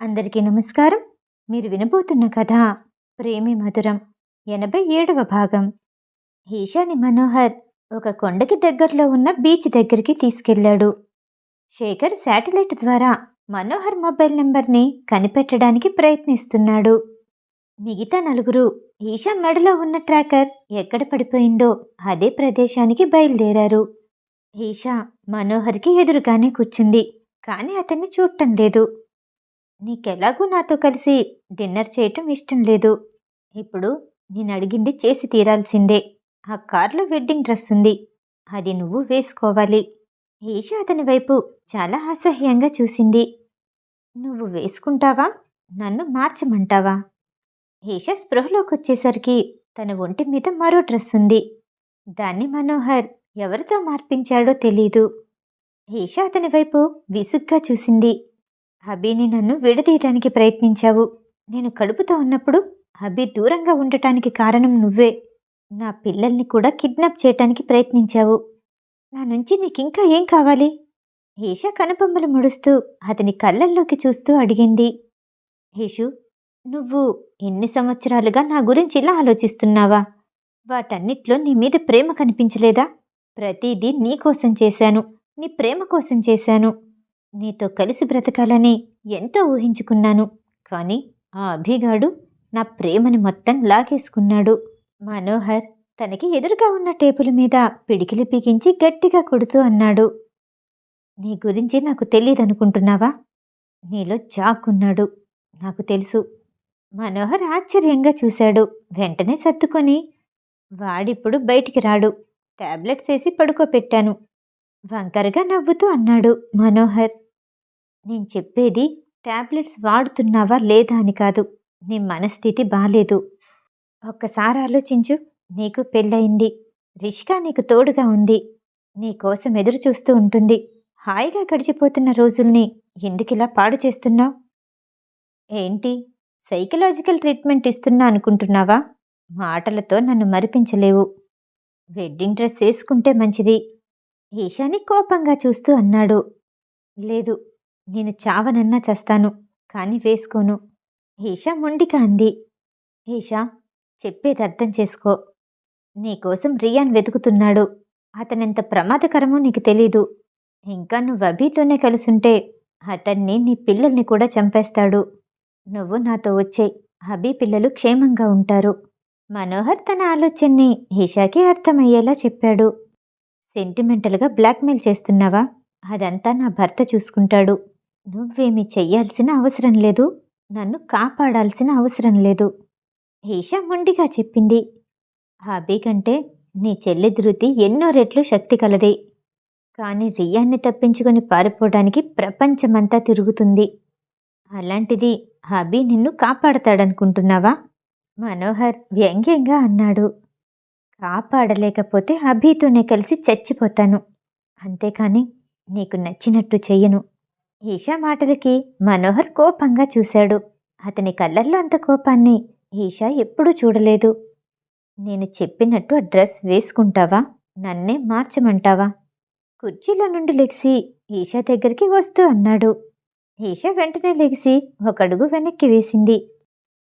అందరికీ నమస్కారం. మీరు వినబోతున్న కథ ప్రేమి మధురం ఎనభై ఏడవ భాగం. ఈశాని మనోహర్ ఒక కొండకి దగ్గరలో ఉన్న బీచ్ దగ్గరికి తీసుకెళ్ళాడు. శేఖర్ శాటిలైట్ ద్వారా మనోహర్ మొబైల్ నెంబర్ని కనిపెట్టడానికి ప్రయత్నిస్తున్నాడు. మిగతా నలుగురు ఈశా మెడలో ఉన్న ట్రాకర్ ఎక్కడ పడిపోయిందో అదే ప్రదేశానికి బయలుదేరారు. ఈషా మనోహర్కి ఎదురుగానే కూర్చుంది కానీ అతన్ని చూడటం లేదు. నీకెలాగూ నాతో కలిసి డిన్నర్ చేయటం ఇష్టం లేదు. ఇప్పుడు నేను అడిగింది చేసి తీరాల్సిందే. ఆ కార్లో వెడ్డింగ్ డ్రెస్ ఉంది. అది నువ్వు వేసుకోవాలి. ఈషా అతని వైపు చాలా అసహ్యంగా చూసింది. నువ్వు వేసుకుంటావా? నన్ను మార్చమంటావా? ఈషా స్పృహలోకి వచ్చేసరికి తన ఒంటి మీద మరో డ్రెస్ ఉంది. దాన్ని మనోహర్ ఎవరితో మార్పించాడో తెలీదు. ఈషా అతని వైపు విసుగ్గా చూసింది. అభిని నన్ను విడదీయటానికి ప్రయత్నించావు. నేను కడుపుతో ఉన్నప్పుడు అభి దూరంగా ఉండటానికి కారణం నువ్వే. నా పిల్లల్ని కూడా కిడ్నాప్ చేయటానికి ప్రయత్నించావు. నా నుంచి నీకింకా ఏం కావాలి? ఈషా కనుబొమ్మలు ముడుస్తూ అతని కళ్ళల్లోకి చూస్తూ అడిగింది. హేషు నువ్వు ఎన్ని సంవత్సరాలుగా నా గురించి ఇలా ఆలోచిస్తున్నావా? వాటన్నిట్లో నీ మీద ప్రేమ కనిపించలేదా? ప్రతిదీ నీ కోసం చేశాను. నీ ప్రేమ కోసం చేశాను. నీతో కలిసి బ్రతకాలని ఎంతో ఊహించుకున్నాను. కానీ ఆ అభిగాడు నా ప్రేమని మొత్తం లాగేసుకున్నాడు. మనోహర్ తనకి ఎదురుగా ఉన్న టేబుల్ మీద పిడికిలి పీకించి గట్టిగా కొడుతూ అన్నాడు. నీ గురించి నాకు తెలియదనుకుంటున్నావా? నీలో జాక్కున్నాడు. నాకు తెలుసు. మనోహర్ ఆశ్చర్యంగా చూశాడు. వెంటనే సర్దుకొని వాడిప్పుడు బయటికి రాడు. టాబ్లెట్స్ వేసి పడుకోపెట్టాను. వంకరగా నవ్వుతూ అన్నాడు మనోహర్. నేను చెప్పేది టాబ్లెట్స్ వాడుతున్నావా లేదా అని కాదు నీ మనస్థితి బాలేదు. ఒక్కసారి ఆలోచించు నీకు పెళ్ళయింది. రిష్కా నీకు తోడుగా ఉంది. నీ కోసం ఎదురు చూస్తూ ఉంటుంది. హాయిగా గడిచిపోతున్న రోజుల్ని ఎందుకిలా పాడు చేస్తున్నావు? ఏంటి సైకలాజికల్ ట్రీట్మెంట్ ఇస్తున్నా అనుకుంటున్నావా? మాటలతో నన్ను మరిపించలేవు. వెడ్డింగ్ డ్రెస్ వేసుకుంటే మంచిది. ఈశాని కోపంగా చూస్తూ అన్నాడు. లేదు నేను చావనన్నా చేస్తాను కానీ వేసుకోను. ఈషా మొండిగా అంది. ఈషా చెప్పేది అర్థం చేసుకో. నీకోసం రియాన్ వెతుకుతున్నాడు. అతనెంత ప్రమాదకరమో నీకు తెలీదు. ఇంకా నువ్వు అభితోనే కలిసుంటే అతన్ని నీ పిల్లల్ని కూడా చంపేస్తాడు. నువ్వు నాతో వచ్చే అభి పిల్లలు క్షేమంగా ఉంటారు. మనోహర్ తన ఆలోచనని ఈషాకి అర్థమయ్యేలా చెప్పాడు. సెంటిమెంటల్గా బ్లాక్మెయిల్ చేస్తున్నావా? అదంతా నా భర్త చూసుకుంటాడు. నువ్వేమి చెయ్యాల్సిన అవసరం లేదు. నన్ను కాపాడాల్సిన అవసరం లేదు. ఈషా మొండిగా చెప్పింది. అభి కంటే నీ చెల్లి ధృతి ఎన్నో రెట్లు శక్తి కలది. కానీ రియాన్ని తప్పించుకొని పారిపోవడానికి ప్రపంచమంతా తిరుగుతుంది. అలాంటిది అభి నిన్ను కాపాడతాడనుకుంటున్నావా? మనోహర్ వ్యంగ్యంగా అన్నాడు. కాపాడలేకపోతే అభితోనే కలిసి చచ్చిపోతాను. అంతేకాని నీకు నచ్చినట్టు చెయ్యను. ఈషా మాటలకి మనోహర్ కోపంగా చూశాడు. అతని కళ్ళల్లో అంత కోపాన్ని ఈషా ఎప్పుడూ చూడలేదు. నేను చెప్పినట్టు ఆ డ్రెస్ వేసుకుంటావా? నన్నే మార్చమంటావా? కుర్చీలో నుండి లెగిసి ఈషా దగ్గరికి వస్తూ అన్నాడు. ఈషా వెంటనే లెగిసి ఒక అడుగు వెనక్కి వేసింది.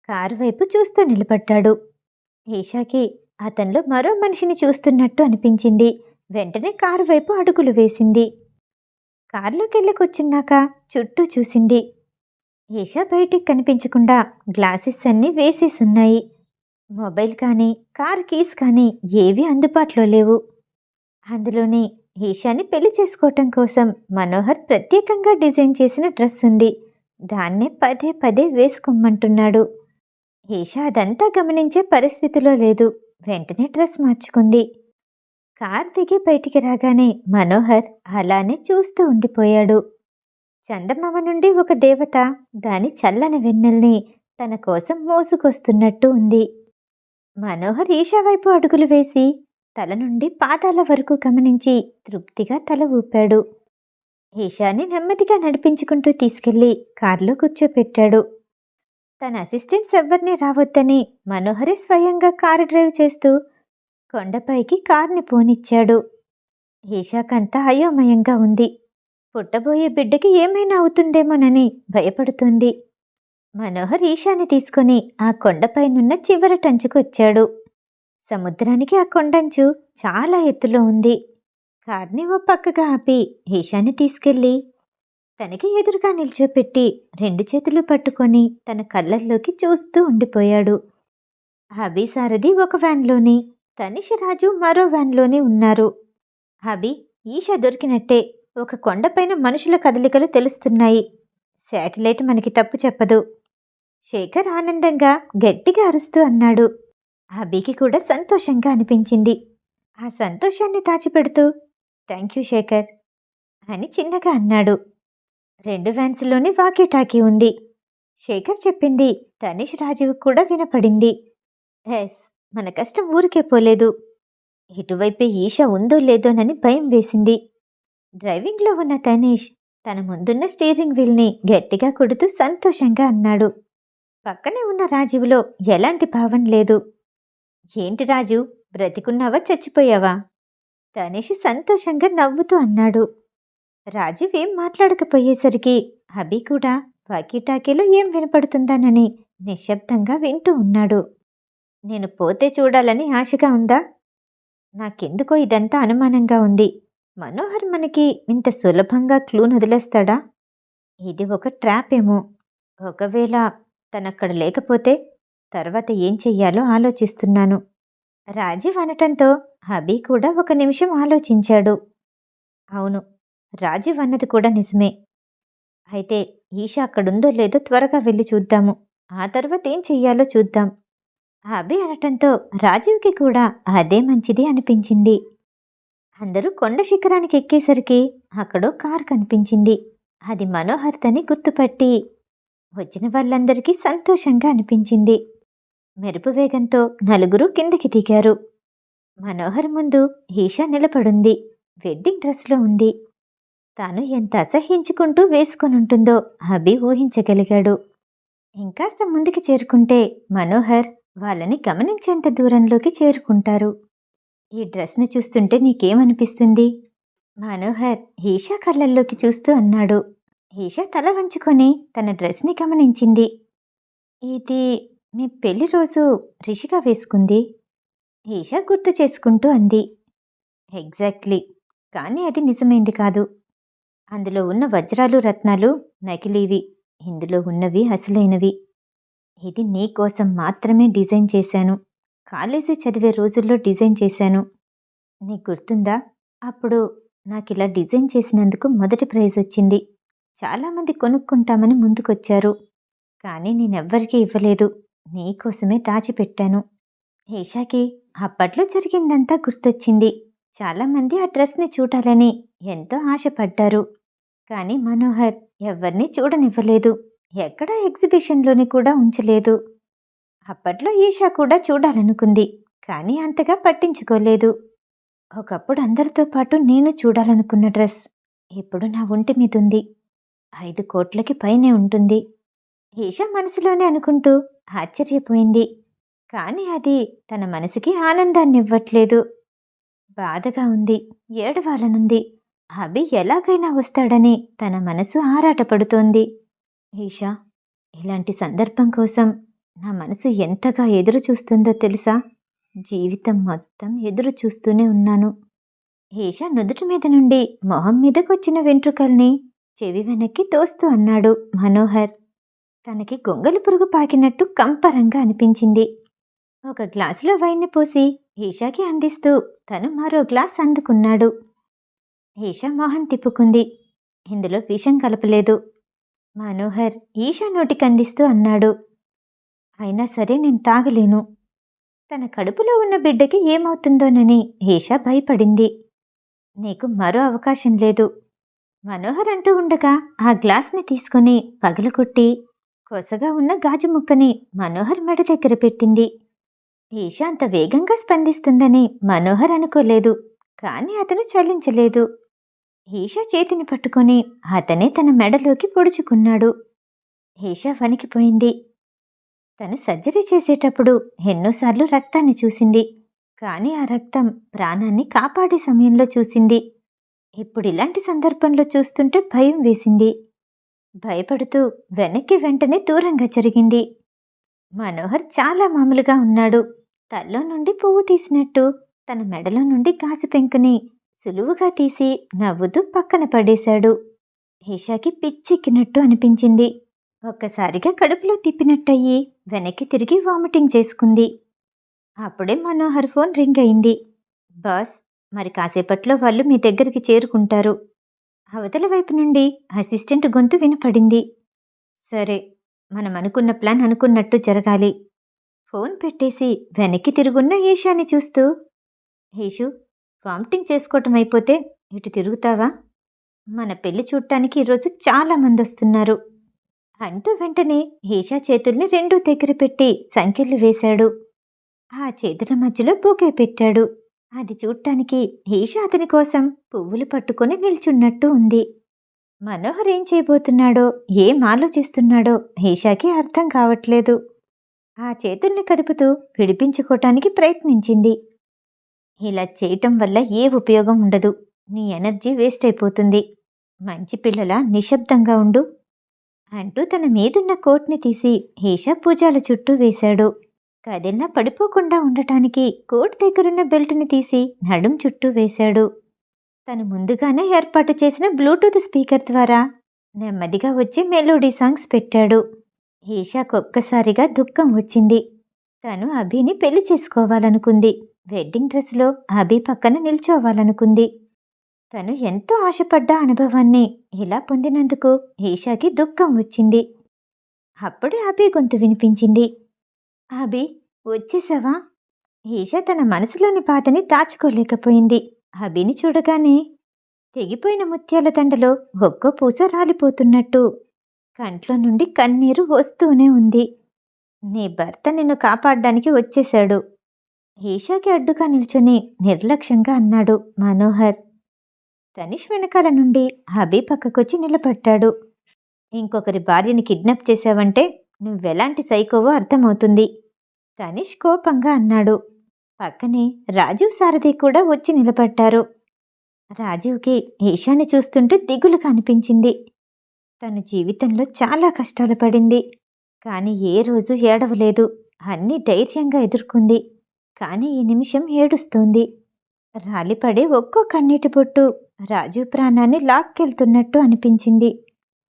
కారు వైపు చూస్తూ నిలబడ్డాడు. ఈషాకి అతనిలో మరో మనిషిని చూస్తున్నట్టు అనిపించింది. వెంటనే కారు వైపు అడుగులు వేసింది. కారులోకి వెళ్ళి కూర్చున్నాక చుట్టూ చూసింది. ఈషా బయటికి కనిపించకుండా గ్లాసెస్ అన్నీ వేసేసున్నాయి. మొబైల్ కానీ కార్ కీస్ కానీ ఏవీ అందుబాటులో లేవు. అందులోని ఈషాని పెళ్ళి చేసుకోవటం కోసం మనోహర్ ప్రత్యేకంగా డిజైన్ చేసిన డ్రెస్ ఉంది. దాన్నే పదే పదే వేసుకోమంటున్నాడు. ఈషా అదంతా గమనించే పరిస్థితిలో లేదు. వెంటనే డ్రెస్ మార్చుకుంది. కార్ దిగి బయటికి రాగానే మనోహర్ అలానే చూస్తూ ఉండిపోయాడు. చందమామ నుండి ఒక దేవత దాని చల్లని వెన్నెల్ని తన కోసం మోసుకొస్తున్నట్టు ఉంది. మనోహర్ ఈషా వైపు అడుగులు వేసి తల నుండి పాదాల వరకు గమనించి తృప్తిగా తల ఊపాడు. ఈషాని నెమ్మదిగా నడిపించుకుంటూ తీసుకెళ్ళి కారులో కూర్చోపెట్టాడు. తన అసిస్టెంట్స్ ఎవరిని రావద్దని మనోహరి స్వయంగా కారు డ్రైవ్ చేస్తూ కొండపైకి కార్ని పోనిచ్చాడు. ఈషాకంతా అయోమయంగా ఉంది. పుట్టబోయే బిడ్డకి ఏమైనా అవుతుందేమోనని భయపడుతుంది. మనోహర్ ఈశాని తీసుకొని ఆ కొండపైనున్న చివరి టంచుకొచ్చాడు సముద్రానికి ఆ కొండంచు చాలా ఎత్తులో ఉంది. కార్ని ఓ పక్కగా ఆపి ఈశాని తీసుకెళ్ళి తనకి ఎదురుగా నిల్చోపెట్టి రెండు చేతులు పట్టుకొని తన కళ్ళల్లోకి చూస్తూ ఉండిపోయాడు. హబీ సారథి ఒక వ్యాన్లోని తనిష్ రాజు మరో వ్యాన్లోనే ఉన్నారు. హబీ ఈష దొరికినట్టే ఒక కొండపైన మనుషుల కదలికలు తెలుస్తున్నాయి. శాటిలైట్ మనకి తప్పు చెప్పదు. శేఖర్ ఆనందంగా గట్టిగా అరుస్తూ అన్నాడు. హబీకి కూడా సంతోషంగా అనిపించింది. ఆ సంతోషాన్ని దాచిపెడుతూ థ్యాంక్ యూ శేఖర్ అని చిన్నగా అన్నాడు. రెండు వ్యాన్స్లోని వాకీటాకీ ఉంది. శేఖర్ చెప్పింది తనిష్ రాజీవ్ కూడా వినపడింది. ఎస్ మన కష్టం ఊరికే పోలేదు. ఇటువైపే ఈష ఉందో లేదోనని భయం వేసింది. డ్రైవింగ్లో ఉన్న తనీష్ తన ముందున్న స్టీరింగ్ వీల్ని గట్టిగా కొడుతూ సంతోషంగా అన్నాడు. పక్కనే ఉన్న రాజీవులో ఎలాంటి భావం లేదు. ఏంటి రాజు బ్రతికున్నావా చచ్చిపోయావా? తనేష్ సంతోషంగా నవ్వుతూ అన్నాడు. రాజీవ్ ఏం మాట్లాడకపోయేసరికి అభి కూడా వాకీటాకీలో ఏం వినపడుతుందానని నిశ్శబ్దంగా వింటూ ఉన్నాడు. నేను పోతే చూడాలని ఆశగా ఉందా? నాకెందుకో ఇదంతా అనుమానంగా ఉంది. మనోహర్ మనకి ఇంత సులభంగా క్లూను వదిలేస్తాడా? ఇది ఒక ట్రాప్ ఏమో. ఒకవేళ తనక్కడ లేకపోతే తర్వాత ఏం చెయ్యాలో ఆలోచిస్తున్నాను. రాజీవ్ అనటంతో హబీ కూడా ఒక నిమిషం ఆలోచించాడు. అవును రాజీవ్ అన్నది కూడా నిజమే. అయితే ఈష అక్కడుందో లేదో త్వరగా వెళ్ళి చూద్దాము. ఆ తర్వాత ఏం చెయ్యాలో చూద్దాం. అభి అనటంతో రాజీవ్కి కూడా అదే మంచిది అనిపించింది. అందరూ కొండ శిఖరానికి ఎక్కేసరికి అక్కడో కారు కనిపించింది. అది మనోహర్తని గుర్తుపట్టి వచ్చిన వాళ్ళందరికీ సంతోషంగా అనిపించింది. మెరుపు వేగంతో నలుగురు కిందకి దిగారు. మనోహర్ ముందు ఈషా నిలబడుంది. వెడ్డింగ్ డ్రెస్లో ఉంది. తాను ఎంత అసహించుకుంటూ వేసుకొనుంటుందో అభి ఊహించగలిగాడు. ఇంకాస్త ముందుకి చేరుకుంటే మనోహర్ వాళ్ళని గమనించేంత దూరంలోకి చేరుకుంటారు. ఈ డ్రెస్ని చూస్తుంటే నీకేమనిపిస్తుంది? మనోహర్ ఈషా కళ్ళల్లోకి చూస్తూ అన్నాడు. ఈషా తల వంచుకొని తన డ్రెస్ని గమనించింది. ఇది మీ పెళ్ళి రోజు రిషిగా వేసుకుంది? ఈషా గుర్తు చేసుకుంటూ అంది. ఎగ్జాక్ట్లీ. కానీ అది నిజమైంది కాదు. అందులో ఉన్న వజ్రాలు రత్నాలు నకిలీవి. ఇందులో ఉన్నవి అసలైనవి. ఇది నీ కోసం మాత్రమే డిజైన్ చేశాను. కాలేజీ చదివే రోజుల్లో డిజైన్ చేశాను. నీకు గుర్తుందా? అప్పుడు నాకు ఇలా డిజైన్ చేసినందుకు మొదటి ప్రైజ్ వచ్చింది. చాలామంది కొనుక్కుంటామని ముందుకొచ్చారు. కానీ నేనెవ్వరికీ ఇవ్వలేదు. నీకోసమే దాచిపెట్టాను. ఈషాకి అప్పట్లో జరిగిందంతా గుర్తొచ్చింది. చాలామంది ఆ డ్రెస్ని చూడాలని ఎంతో ఆశపడ్డారు. కానీ మనోహర్ ఎవరిని చూడనివ్వలేదు. ఎక్కడా ఎగ్జిబిషన్లోని కూడా ఉంచలేదు. అప్పట్లో ఈషా కూడా చూడాలనుకుంది. కానీ అంతగా పట్టించుకోలేదు. ఒకప్పుడు అందరితో పాటు నేను చూడాలనుకున్న డ్రెస్ ఇప్పుడు నా ఒంటి మీద ఉంది ఐదు కోట్లకి పైనే ఉంటుంది. ఈషా మనసులోనే అనుకుంటూ ఆశ్చర్యపోయింది. కానీ అది తన మనసుకి ఆనందాన్ని ఇవ్వట్లేదు బాధగా ఉంది. ఏడవాలనుంది. అభి ఎలాగైనా వస్తాడని తన మనసు ఆరాటపడుతోంది. ఈషా ఇలాంటి సందర్భం కోసం నా మనసు ఎంతగా ఎదురు చూస్తుందో తెలుసా? జీవితం మొత్తం ఎదురు చూస్తూనే ఉన్నాను. ఈషా నుదుటి మీద నుండి మొహం మీదకొచ్చిన వెంట్రుకల్ని చెవి వెనక్కి తోస్తూ అన్నాడు మనోహర్. తనకి గొంగలి పురుగు పాకినట్టు కంపరంగా అనిపించింది. ఒక గ్లాసులో వైన్ని పోసి ఈషాకి అందిస్తూ తను మరో గ్లాస్ అందుకున్నాడు. ఈషా మొహం తిప్పుకుంది. ఇందులో విషం కలపలేదు. మనోహర్ ఈషా నోటికి అందిస్తూ అన్నాడు. అయినా సరే నేను తాగలేను. తన కడుపులో ఉన్న బిడ్డకి ఏమవుతుందోనని ఈషా భయపడింది. నీకు మరో అవకాశం లేదు. మనోహర్ అంటూ ఉండగా ఆ గ్లాస్ని తీసుకొని పగలగొట్టి కొసగా ఉన్న గాజు ముక్కని మనోహర్ మెడ దగ్గర పెట్టింది. ఈషా అంత వేగంగా స్పందిస్తుందని మనోహర్ అనుకోలేదు కానీ అతను చలించలేదు. ఈషా చేతిని పట్టుకొని అతనే తన మెడలోకి పొడుచుకున్నాడు. ఈషా వణికిపోయింది. తను సర్జరీ చేసేటప్పుడు ఎన్నోసార్లు రక్తాన్ని చూసింది కానీ ఆ రక్తం ప్రాణాన్ని కాపాడే సమయంలో చూసింది. ఇప్పుడు ఇలాంటి సందర్భంలో చూస్తుంటే భయం వేసింది. భయపడుతూ వెనక్కి వెంటనే దూరంగా జరిగింది. మనోహర్ చాలా మామూలుగా ఉన్నాడు. తల్లో నుండి పువ్వు తీసినట్టు తన మెడలో నుండి గాజు పెంకుని సులువుగా తీసి నవ్వుతూ పక్కన పడేశాడు. ఈషాకి పిచ్చెక్కినట్టు అనిపించింది. ఒక్కసారిగా కడుపులో తిప్పినట్టయి వెనక్కి తిరిగి వామిటింగ్ చేసుకుంది. అప్పుడే మనోహర్ ఫోన్ రింగ్ అయింది. బాస్ మరి కాసేపట్లో వాళ్ళు మీ దగ్గరికి చేరుకుంటారు. అవతల వైపు నుండి అసిస్టెంట్ గొంతు వినపడింది. సరే మనం అనుకున్న ప్లాన్ అనుకున్నట్టు జరగాలి. ఫోన్ పెట్టేసి వెనక్కి తిరుగున్న ఈషాని చూస్తూ ఈషు వామిటింగ్ చేసుకోవటం అయిపోతే ఇటు తిరుగుతావా? మన పెళ్ళి చూడటానికి ఈరోజు చాలా మంది వస్తున్నారు. అంటూ వెంటనే ఈషా చేతుల్ని రెండూ దగ్గర పెట్టి సంఖ్యలు వేశాడు. ఆ చేతుల మధ్యలో బొకే పెట్టాడు. అది చూడటానికి ఈషా అతని కోసం పువ్వులు పట్టుకొని నిల్చున్నట్టు ఉంది. మనోహర్ ఏం చేయబోతున్నాడో ఏం ఆలోచిస్తున్నాడో ఈషాకి అర్థం కావట్లేదు. ఆ చేతుల్ని కదుపుతూ విడిపించుకోటానికి ప్రయత్నించింది. ఇలా చేయటం వల్ల ఏ ఉపయోగం ఉండదు. నీ ఎనర్జీ వేస్ట్ అయిపోతుంది మంచి పిల్లల నిశ్శబ్దంగా ఉండు అంటూ తన మీదున్న కోట్ని తీసి ఈషా పూజాల చుట్టూ వేశాడు. కదిలినా పడిపోకుండా ఉండటానికి కోట్ దగ్గరున్న బెల్ట్ని తీసి నడుం చుట్టూ వేశాడు. తను ముందుగానే ఏర్పాటు చేసిన బ్లూటూత్ స్పీకర్ ద్వారా నెమ్మదిగా వచ్చి మెలోడీ సాంగ్స్ పెట్టాడు. ఈషాకు ఒక్కసారిగా దుఃఖం వచ్చింది. తను అభిని పెళ్ళి చేసుకోవాలనుకుంది. వెడ్డింగ్ డ్రెస్లో అభి పక్కన నిల్చోవాలనుకుంది. తను ఎంతో ఆశపడ్డ అనుభవాన్ని ఇలా పొందినందుకు ఈషాకి దుఃఖం వచ్చింది. అప్పుడే అభి గొంతు వినిపించింది. అభి వచ్చేసావా? ఈషా తన మనసులోని బాధని దాచుకోలేకపోయింది. అభిని చూడగానే తెగిపోయిన ముత్యాల దండలో ఒక్కో పూస రాలిపోతున్నట్టు కంట్లో నుండి కన్నీరు వస్తూనే ఉంది. నీ భర్త నిన్ను కాపాడడానికి వచ్చేశాడు. ఈషాకి అడ్డుగా నిల్చొని నిర్లక్ష్యంగా అన్నాడు మనోహర్. తనిష్ వెనకాల నుండి అభి పక్కకొచ్చి నిలబడ్డాడు. ఇంకొకరి భార్యని కిడ్నాప్ చేశావంటే నువ్వెలాంటి సైకోవో అర్థమవుతుంది. తనిష్ కోపంగా అన్నాడు. పక్కనే రాజీవ్ సారథి కూడా వచ్చి నిలబడ్డారు. రాజీవ్కి ఈషాని చూస్తుంటే దిగులు కనిపించింది తన జీవితంలో చాలా కష్టాలు పడింది. కానీ ఏ రోజు ఏడవలేదు. అన్నీ ధైర్యంగా ఎదుర్కొంది. కానీ ఈ నిమిషం ఏడుస్తోంది. రాలిపడే ఒక్కో కన్నీటి పొట్టు రాజు ప్రాణాన్ని లాక్కెళ్తున్నట్టు అనిపించింది.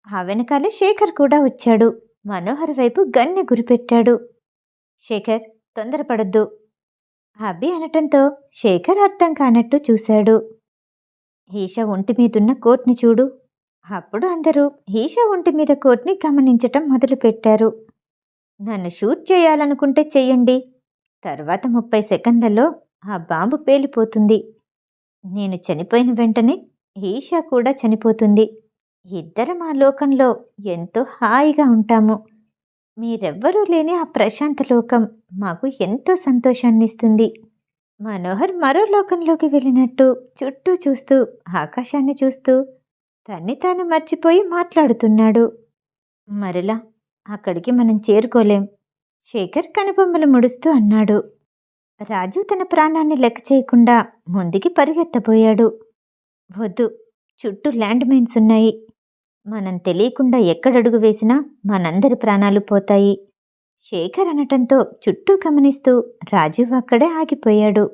ఆ వెనకాలే శేఖర్ కూడా వచ్చాడు. మనోహర్ వైపు గన్నె గురిపెట్టాడు. శేఖర్ తొందరపడద్దు. అభి అనటంతో శేఖర్ అర్థం కానట్టు చూశాడు. ఈష ఒంటి మీదున్న కోట్ని చూడు. అప్పుడు అందరూ ఈషా ఒంటి మీద కోట్ని గమనించటం మొదలుపెట్టారు. నన్ను షూట్ చేయాలనుకుంటే చెయ్యండి. తర్వాత ముప్పై సెకండ్లలో ఆ బాంబు పేలిపోతుంది. నేను చనిపోయిన వెంటనే ఈషా కూడా చనిపోతుంది. ఇద్దరం ఆ లోకంలో ఎంతో హాయిగా ఉంటాము. మీరెవ్వరూ లేని ఆ ప్రశాంత లోకం మాకు ఎంతో సంతోషాన్ని ఇస్తుంది మనోహర్ మరో లోకంలోకి వెళ్ళినట్టు చుట్టూ చూస్తూ ఆకాశాన్ని చూస్తూ తన్ని తాను మర్చిపోయి మాట్లాడుతున్నాడు. మరలా అక్కడికి మనం చేరుకోలేం. శేఖర్ కనుబొమ్మలు ముడుస్తూ అన్నాడు. రాజు తన ప్రాణాన్ని లెక్క చేయకుండా ముందుకి పరిగెత్తబోయాడు. వద్దు చుట్టూ ల్యాండ్ మైన్స్ ఉన్నాయి. మనం తెలియకుండా ఎక్కడడుగు వేసినా మనందరి ప్రాణాలు పోతాయి. శేఖర్ అనటంతో చుట్టూ గమనిస్తూ రాజు అక్కడే ఆగిపోయాడు.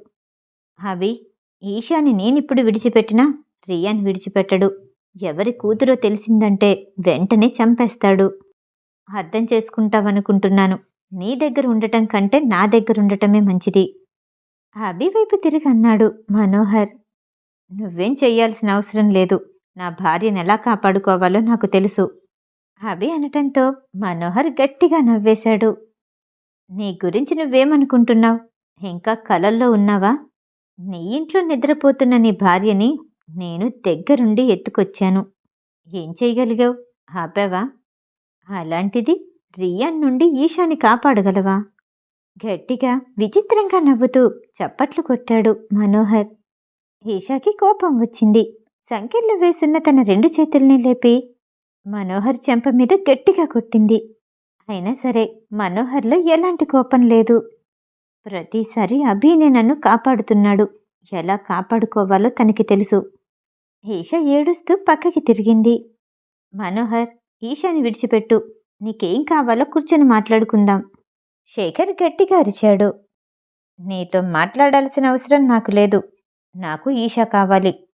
అవి ఈశాని నేనిప్పుడు విడిచిపెట్టినా రియాన్ విడిచిపెట్టడు. ఎవరి కూతురో తెలిసిందంటే వెంటనే చంపేస్తాడు. అర్థం చేసుకుంటావనుకుంటున్నాను. నీ దగ్గర ఉండటం కంటే నా దగ్గర ఉండటమే మంచిది. అభి వైపు తిరిగి అన్నాడు మనోహర్. నువ్వేం చెయ్యాల్సిన అవసరం లేదు. నా భార్యను ఎలా కాపాడుకోవాలో నాకు తెలుసు. అభి అనటంతో మనోహర్ గట్టిగా నవ్వేశాడు. నీ గురించి నువ్వేమనుకుంటున్నావు? ఇంకా కలల్లో ఉన్నావా? నీ ఇంట్లో నిద్రపోతున్న నీ భార్యని నేను దగ్గరుండి ఎత్తుకొచ్చాను. ఏం చేయగలిగావు? ఆపావా? అలాంటిది రియాన్ నుండి ఈషాని కాపాడగలవా? గట్టిగా విచిత్రంగా నవ్వుతూ చప్పట్లు కొట్టాడు మనోహర్. ఈషాకి కోపం వచ్చింది. సంఖ్యల్లో వేసున్న తన రెండు చేతుల్ని లేపి మనోహర్ చెంప మీద గట్టిగా కొట్టింది. అయినా సరే మనోహర్లో ఎలాంటి కోపం లేదు. ప్రతిసారి అభినే నన్ను కాపాడుతున్నాడు. ఎలా కాపాడుకోవాలో తనకి తెలుసు. ఈష ఏడుస్తూ పక్కకి తిరిగింది. మనోహర్ ఈశాని విడిచిపెట్టు. నీకేం కావాలో కూర్చొని మాట్లాడుకుందాం. శేఖర్ గట్టిగా అరిచాడు. నీతో మాట్లాడాల్సిన అవసరం నాకు లేదు. నాకు ఈషా కావాలి.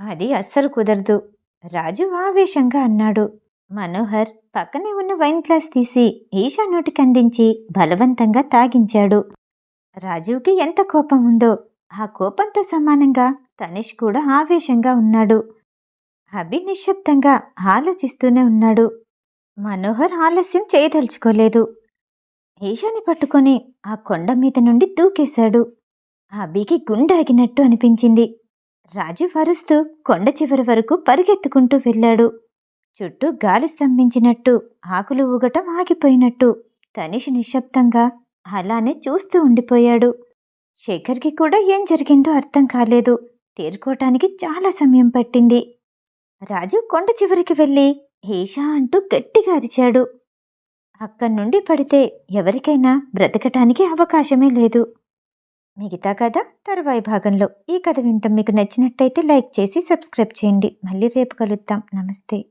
అది అస్సలు కుదరదు. రాజు ఆవేశంగా అన్నాడు. మనోహర్ పక్కనే ఉన్న వైన్ గ్లాస్ తీసి ఈషా నోటికి అందించి బలవంతంగా తాగించాడు. రాజుకి ఎంత కోపం ఉందో ఆ కోపంతో సమానంగా తనిష్ కూడా ఆవేశంగా ఉన్నాడు. అభి నిశ్శబ్దంగా ఆలోచిస్తూనే ఉన్నాడు. మనోహర్ ఆలస్యం చేయదలుచుకోలేదు. ఈశాని పట్టుకొని ఆ కొండ మీద నుండి దూకేశాడు. అభికి గుండాగినట్టు అనిపించింది. రాజు వరుస్తూ కొండ చివరి వరకు పరిగెత్తుకుంటూ వెళ్ళాడు. చుట్టూ గాలి స్తంభించినట్టు ఆకులు ఊగటం ఆగిపోయినట్టు తనిష్ నిశ్శబ్దంగా అలానే చూస్తూ ఉండిపోయాడు. శేఖర్కి కూడా ఏం జరిగిందో అర్థం కాలేదు. తేరుకోవటానికి చాలా సమయం పట్టింది. రాజు కొండ చివరికి వెళ్ళి ఈషా అంటూ గట్టిగా అరిచాడు. అక్కడి నుండి పడితే ఎవరికైనా బ్రతకటానికి అవకాశమే లేదు. మిగతా కథ తరువాయి భాగంలో. ఈ కథ వింటాం మీకు నచ్చినట్టయితే లైక్ చేసి సబ్స్క్రైబ్ చేయండి. మళ్ళీ రేపు కలుద్దాం. నమస్తే.